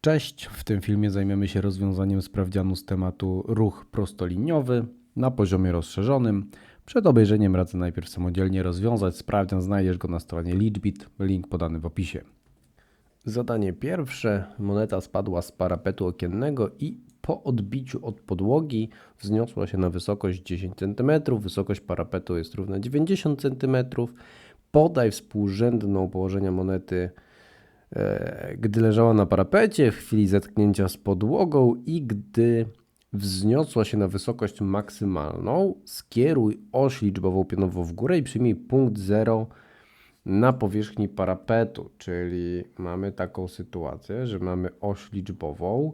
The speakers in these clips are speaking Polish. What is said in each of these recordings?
Cześć, w tym filmie zajmiemy się rozwiązaniem sprawdzianu z tematu ruch prostoliniowy na poziomie rozszerzonym. Przed obejrzeniem radzę najpierw samodzielnie rozwiązać sprawdzian, znajdziesz go na stronie Liczbit, link podany w opisie. Zadanie pierwsze. Moneta spadła z parapetu okiennego i po odbiciu od podłogi wzniosła się na wysokość 10 cm. Wysokość parapetu jest równa 90 cm. Podaj współrzędną położenia monety gdy leżała na parapecie w chwili zetknięcia z podłogą i gdy wzniosła się na wysokość maksymalną, skieruj oś liczbową pionowo w górę i przyjmij punkt 0 na powierzchni parapetu, czyli mamy taką sytuację, że mamy oś liczbową.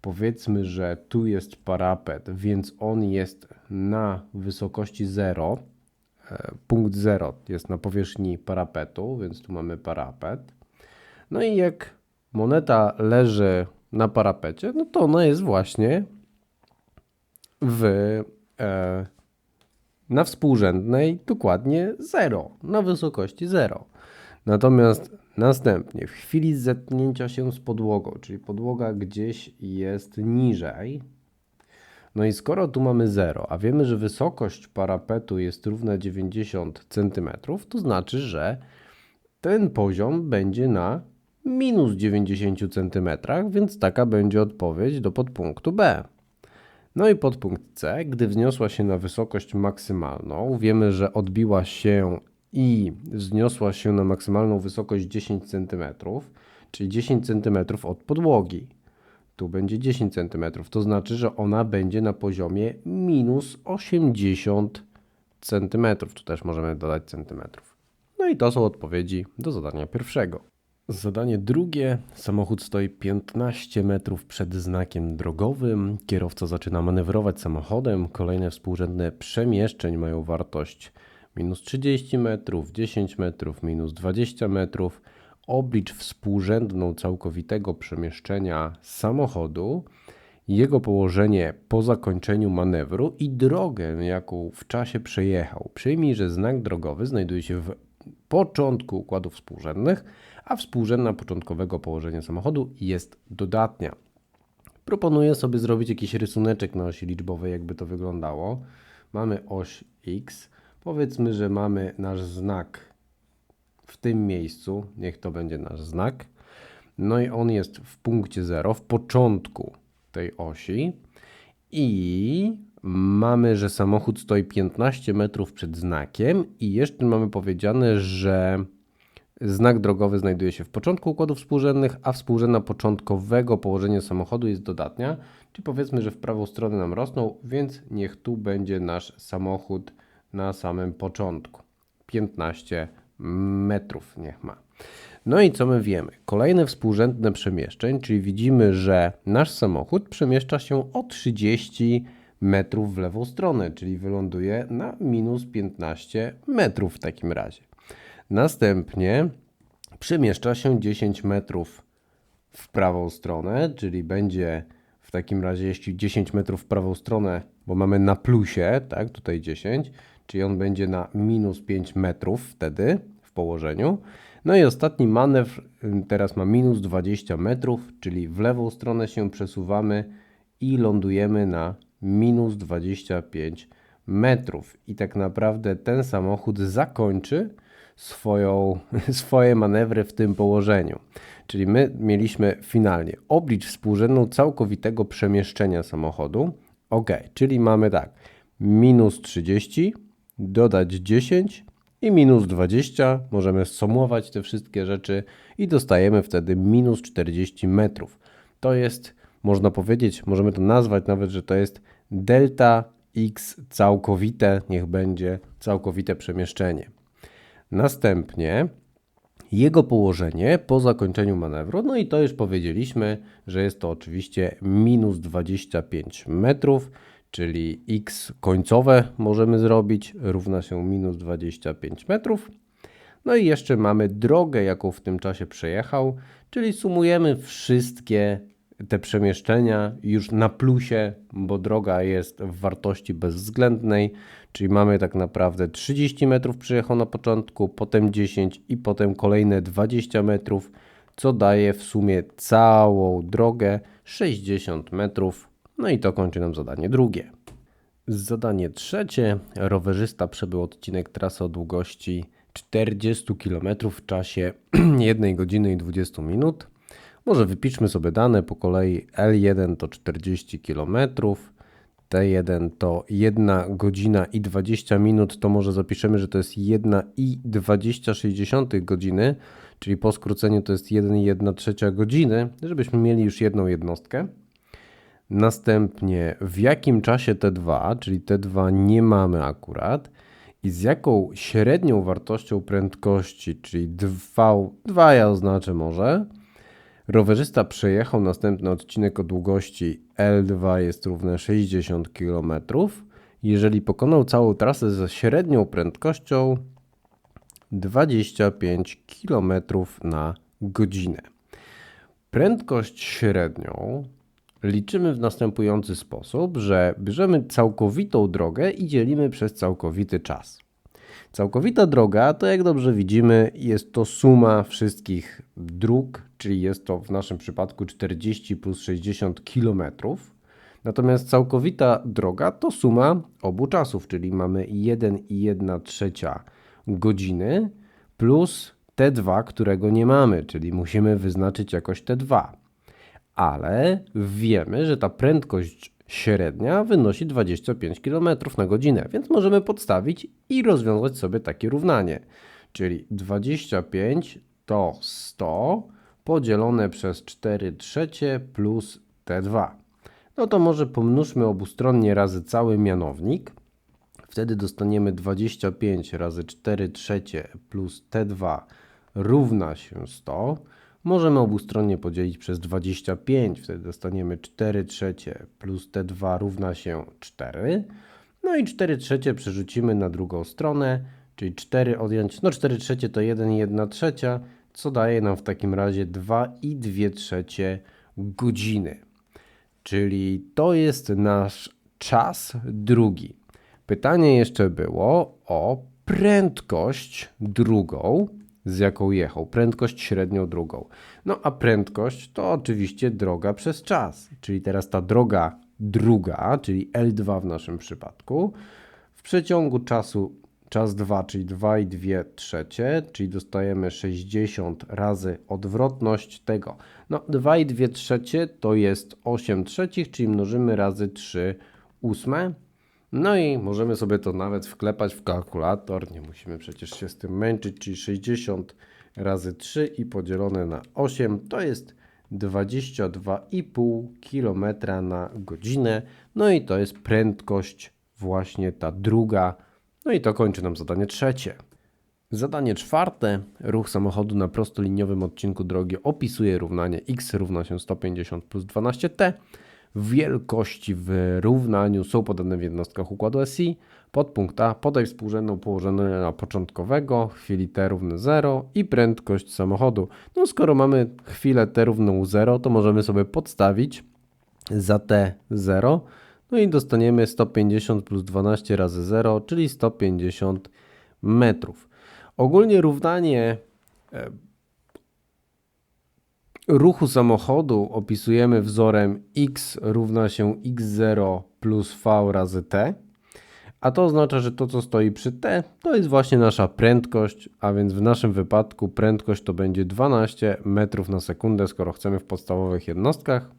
Powiedzmy, że tu jest parapet, więc on jest na wysokości 0. E, Punkt 0 jest na powierzchni parapetu, więc tu mamy parapet. No i jak moneta leży na parapecie, no to ona jest właśnie w, e, na współrzędnej dokładnie 0, na wysokości 0. Natomiast następnie, w chwili zetknięcia się z podłogą, czyli podłoga gdzieś jest niżej, no i skoro tu mamy 0, a wiemy, że wysokość parapetu jest równa 90 cm, to znaczy, że ten poziom będzie na minus 90 cm, więc taka będzie odpowiedź do podpunktu B. No i podpunkt C, gdy wzniosła się na wysokość maksymalną, wiemy, że odbiła się i wzniosła się na maksymalną wysokość 10 cm, czyli 10 cm od podłogi. Tu będzie 10 cm, to znaczy, że ona będzie na poziomie minus 80 cm. Tu też możemy dodać centymetrów. No i to są odpowiedzi do zadania pierwszego. Zadanie drugie. Samochód stoi 15 metrów przed znakiem drogowym. Kierowca zaczyna manewrować samochodem. Kolejne współrzędne przemieszczeń mają wartość minus 30 metrów, 10 metrów, minus 20 metrów. Oblicz współrzędną całkowitego przemieszczenia samochodu, jego położenie po zakończeniu manewru i drogę, jaką w czasie przejechał. Przyjmij, że znak drogowy znajduje się w początku układów współrzędnych, a współrzędna początkowego położenia samochodu jest dodatnia. Proponuję sobie zrobić jakiś rysuneczek na osi liczbowej, jakby to wyglądało. Mamy oś X. Powiedzmy, że mamy nasz znak w tym miejscu. Niech to będzie nasz znak. No i on jest w punkcie 0, w początku tej osi. I mamy, że samochód stoi 15 metrów przed znakiem, i jeszcze mamy powiedziane, że Znak drogowy znajduje się w początku układów współrzędnych, a współrzędna początkowego położenia samochodu jest dodatnia, czyli powiedzmy, że w prawą stronę nam rosną, więc niech tu będzie nasz samochód na samym początku. 15 metrów niech ma. No i co my wiemy? Kolejne współrzędne przemieszczeń, czyli widzimy, że nasz samochód przemieszcza się o 30 metrów w lewą stronę, czyli wyląduje na minus 15 metrów w takim razie. Następnie przemieszcza się 10 metrów w prawą stronę, czyli będzie w takim razie, jeśli 10 metrów w prawą stronę, bo mamy na plusie, tak, tutaj 10, czyli on będzie na minus 5 metrów wtedy w położeniu. No i ostatni manewr teraz ma minus 20 metrów, czyli w lewą stronę się przesuwamy i lądujemy na minus 25 metrów. I tak naprawdę ten samochód zakończy swoją, swoje manewry w tym położeniu. Czyli my mieliśmy finalnie oblicz współrzędną całkowitego przemieszczenia samochodu. Ok, czyli mamy tak, minus 30, dodać 10 i minus 20. Możemy sumować te wszystkie rzeczy i dostajemy wtedy minus 40 metrów. To jest, można powiedzieć, możemy to nazwać nawet, że to jest delta x całkowite, niech będzie całkowite przemieszczenie. Następnie jego położenie po zakończeniu manewru, no i to już powiedzieliśmy, że jest to oczywiście minus 25 metrów, czyli x końcowe możemy zrobić, równa się minus 25 metrów. No i jeszcze mamy drogę, jaką w tym czasie przejechał, czyli sumujemy wszystkie te przemieszczenia już na plusie, bo droga jest w wartości bezwzględnej, czyli mamy tak naprawdę 30 metrów przejechał na początku, potem 10 i potem kolejne 20 metrów, co daje w sumie całą drogę 60 metrów. No i to kończy nam zadanie drugie. Zadanie trzecie. Rowerzysta przebył odcinek trasy o długości 40 km w czasie 1 godziny i 20 minut. Może wypiszmy sobie dane po kolei. L1 to 40 km, T1 to 1 godzina i 20 minut, to może zapiszemy, że to jest 1 i 20 godziny, czyli po skróceniu to jest 1 i 1 trzecia godziny, żebyśmy mieli już jedną jednostkę. Następnie w jakim czasie T2, czyli T2 nie mamy akurat, i z jaką średnią wartością prędkości, czyli 2, 2 ja oznaczę może, rowerzysta przejechał następny odcinek o długości L2 jest równe 60 km, jeżeli pokonał całą trasę ze średnią prędkością 25 km na godzinę. Prędkość średnią liczymy w następujący sposób, że bierzemy całkowitą drogę i dzielimy przez całkowity czas. Całkowita droga to jak dobrze widzimy jest to suma wszystkich dróg, czyli jest to w naszym przypadku 40 plus 60 km. Natomiast całkowita droga to suma obu czasów, czyli mamy 1 i 1 trzecia godziny plus T2, którego nie mamy, czyli musimy wyznaczyć jakoś T2 ale wiemy, że ta prędkość średnia wynosi 25 km na godzinę, więc możemy podstawić i rozwiązać sobie takie równanie. Czyli 25 to 100 podzielone przez 4 trzecie plus T2. No to może pomnóżmy obustronnie razy cały mianownik. Wtedy dostaniemy 25 razy 4 trzecie plus T2 równa się 100. Możemy obustronnie podzielić przez 25, wtedy dostaniemy 4 trzecie plus T2 równa się 4. No i 4 trzecie przerzucimy na drugą stronę, czyli 4 odjąć, no 4 trzecie to 1 i 1 trzecia, co daje nam w takim razie 2 i 2 trzecie godziny. Czyli to jest nasz czas drugi. Pytanie jeszcze było o prędkość drugą z jaką jechał, prędkość średnią drugą. No a prędkość to oczywiście droga przez czas, czyli teraz ta droga druga, czyli L2 w naszym przypadku, w przeciągu czasu czas 2, czyli 2 i 2 trzecie, czyli dostajemy 60 razy odwrotność tego. No 2 i 2 trzecie to jest 8 trzecich, czyli mnożymy razy 3 ósme, no i możemy sobie to nawet wklepać w kalkulator, nie musimy przecież się z tym męczyć, czyli 60 razy 3 i podzielone na 8 to jest 22,5 km na godzinę. No i to jest prędkość właśnie ta druga. No i to kończy nam zadanie trzecie. Zadanie czwarte. Ruch samochodu na prostoliniowym odcinku drogi opisuje równanie x równa się 150 plus 12t wielkości w równaniu są podane w jednostkach układu SI. Podpunkt A podaj współrzędną położenia początkowego, chwili t równe 0 i prędkość samochodu. No skoro mamy chwilę t równą 0, to możemy sobie podstawić za t 0, no i dostaniemy 150 plus 12 razy 0, czyli 150 metrów. Ogólnie równanie e, ruchu samochodu opisujemy wzorem x równa się x0 plus v razy t, a to oznacza, że to co stoi przy t to jest właśnie nasza prędkość, a więc w naszym wypadku prędkość to będzie 12 metrów na sekundę, skoro chcemy w podstawowych jednostkach.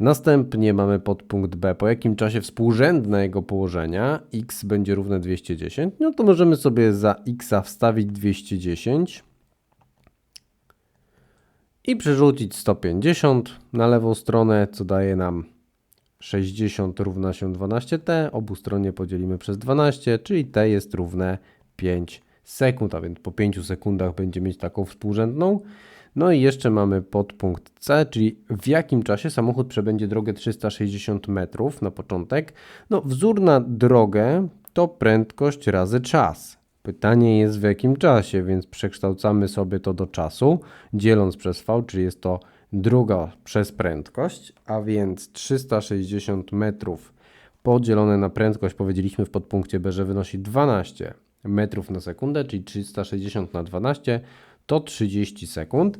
Następnie mamy podpunkt B, po jakim czasie współrzędne jego położenia x będzie równe 210, no to możemy sobie za x wstawić 210 i przerzucić 150 na lewą stronę, co daje nam 60 równa się 12t. Obu stronie podzielimy przez 12, czyli t jest równe 5 sekund, a więc po 5 sekundach będzie mieć taką współrzędną. No i jeszcze mamy podpunkt C, czyli w jakim czasie samochód przebędzie drogę 360 metrów na początek. No wzór na drogę to prędkość razy czas. Pytanie jest w jakim czasie, więc przekształcamy sobie to do czasu, dzieląc przez v, czyli jest to druga przez prędkość, a więc 360 metrów podzielone na prędkość, powiedzieliśmy w podpunkcie B, że wynosi 12 metrów na sekundę, czyli 360 na 12, to 30 sekund,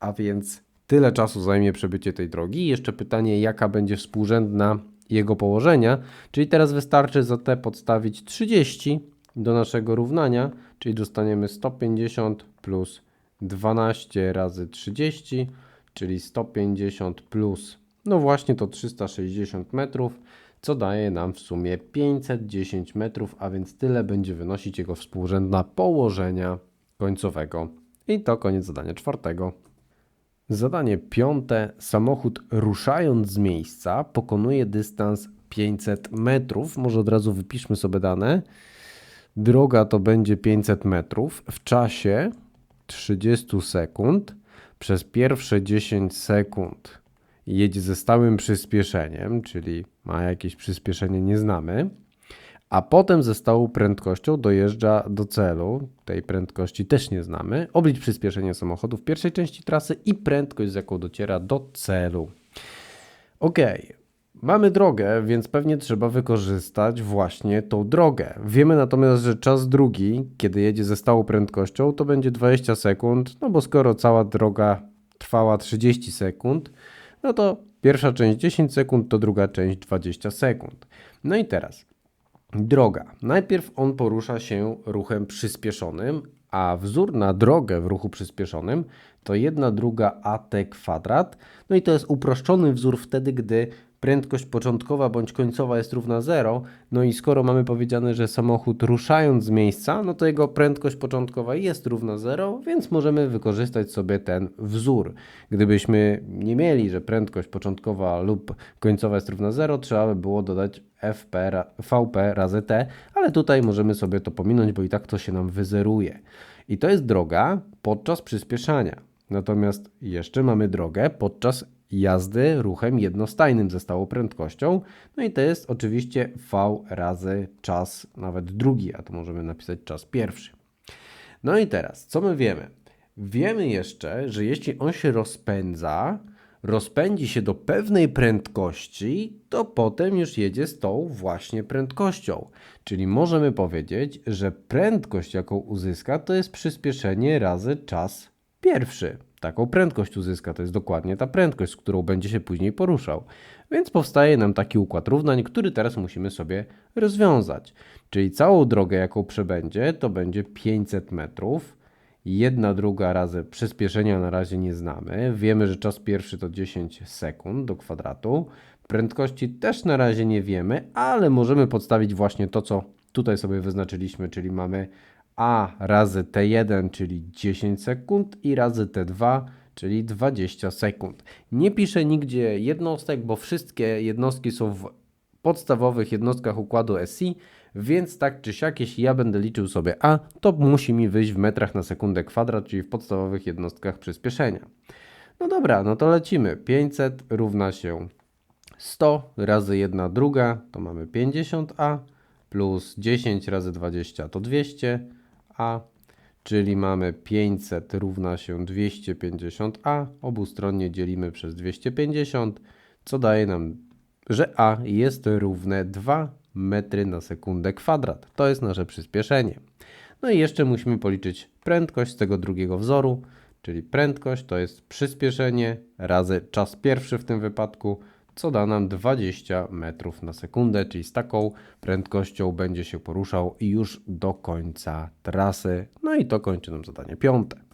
a więc tyle czasu zajmie przebycie tej drogi. Jeszcze pytanie, jaka będzie współrzędna jego położenia, czyli teraz wystarczy za t podstawić 30 do naszego równania, czyli dostaniemy 150 plus 12 razy 30, czyli 150 plus, no właśnie to 360 metrów, co daje nam w sumie 510 metrów, a więc tyle będzie wynosić jego współrzędna położenia końcowego. I to koniec zadania czwartego. Zadanie piąte. Samochód ruszając z miejsca pokonuje dystans 500 metrów. Może od razu wypiszmy sobie dane. Droga to będzie 500 metrów w czasie 30 sekund. Przez pierwsze 10 sekund jedzie ze stałym przyspieszeniem, czyli ma jakieś przyspieszenie, nie znamy. A potem ze stałą prędkością dojeżdża do celu. Tej prędkości też nie znamy. Oblicz przyspieszenie samochodu w pierwszej części trasy i prędkość, z jaką dociera do celu. Ok, mamy drogę, więc pewnie trzeba wykorzystać właśnie tą drogę. Wiemy natomiast, że czas drugi, kiedy jedzie ze stałą prędkością, to będzie 20 sekund, no bo skoro cała droga trwała 30 sekund, no to pierwsza część 10 sekund, to druga część 20 sekund. No i teraz droga. Najpierw on porusza się ruchem przyspieszonym, a wzór na drogę w ruchu przyspieszonym to 1 druga at kwadrat. No i to jest uproszczony wzór wtedy, gdy prędkość początkowa bądź końcowa jest równa 0. No i skoro mamy powiedziane, że samochód ruszając z miejsca, no to jego prędkość początkowa jest równa 0, więc możemy wykorzystać sobie ten wzór. Gdybyśmy nie mieli, że prędkość początkowa lub końcowa jest równa 0, trzeba by było dodać FP, VP razy T, ale tutaj możemy sobie to pominąć, bo i tak to się nam wyzeruje. I to jest droga podczas przyspieszania. Natomiast jeszcze mamy drogę podczas jazdy ruchem jednostajnym ze stałą prędkością. No i to jest oczywiście V razy czas, nawet drugi, a to możemy napisać czas pierwszy. No i teraz, co my wiemy? Wiemy jeszcze, że jeśli on się rozpędza, rozpędzi się do pewnej prędkości, to potem już jedzie z tą właśnie prędkością. Czyli możemy powiedzieć, że prędkość, jaką uzyska, to jest przyspieszenie razy czas pierwszy. Taką prędkość uzyska, to jest dokładnie ta prędkość, z którą będzie się później poruszał. Więc powstaje nam taki układ równań, który teraz musimy sobie rozwiązać. Czyli całą drogę, jaką przebędzie, to będzie 500 metrów. Jedna druga razy przyspieszenia na razie nie znamy. Wiemy, że czas pierwszy to 10 sekund do kwadratu. Prędkości też na razie nie wiemy, ale możemy podstawić właśnie to, co tutaj sobie wyznaczyliśmy, czyli mamy a razy t1, czyli 10 sekund i razy t2, czyli 20 sekund. Nie piszę nigdzie jednostek, bo wszystkie jednostki są w podstawowych jednostkach układu SI, więc tak czy siak, jeśli ja będę liczył sobie A, to musi mi wyjść w metrach na sekundę kwadrat, czyli w podstawowych jednostkach przyspieszenia. No dobra, no to lecimy. 500 równa się 100 razy 1 druga, to mamy 50A, plus 10 razy 20 to 200A, czyli mamy 500 równa się 250A, obustronnie dzielimy przez 250, co daje nam, że A jest równe 2 metry na sekundę kwadrat. To jest nasze przyspieszenie. No i jeszcze musimy policzyć prędkość z tego drugiego wzoru, czyli prędkość to jest przyspieszenie razy czas pierwszy w tym wypadku, co da nam 20 metrów na sekundę, czyli z taką prędkością będzie się poruszał już do końca trasy. No i to kończy nam zadanie piąte.